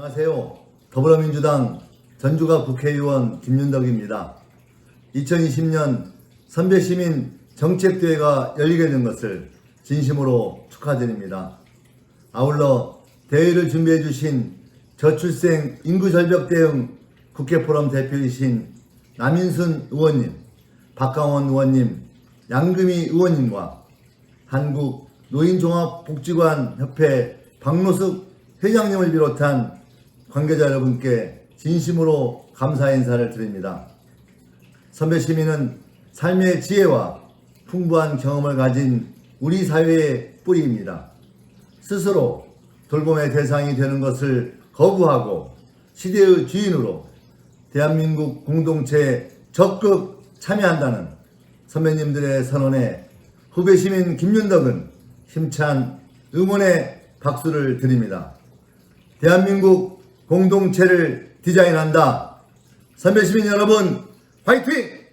안녕하세요. 더불어민주당 전주가 국회의원 김윤덕입니다. 2020년 선배시민 정책대회가 열리게 된 것을 진심으로 축하드립니다. 아울러 대회를 준비해 주신 저출생 인구절벽 대응 국회포럼 대표이신 남인순 의원님, 박강원 의원님, 양금희 의원님과 한국 노인종합복지관 협회 박노숙 회장님을 비롯한 관계자 여러분께 진심으로 감사 인사를 드립니다. 선배 시민은 삶의 지혜와 풍부한 경험을 가진 우리 사회의 뿌리입니다. 스스로 돌봄의 대상이 되는 것을 거부하고 시대의 주인으로 대한민국 공동체에 적극 참여한다는 선배님들의 선언에 후배 시민 김윤덕은 힘찬 응원의 박수를 드립니다. 대한민국 공동체를 디자인한다. 선배 시민 여러분, 화이팅!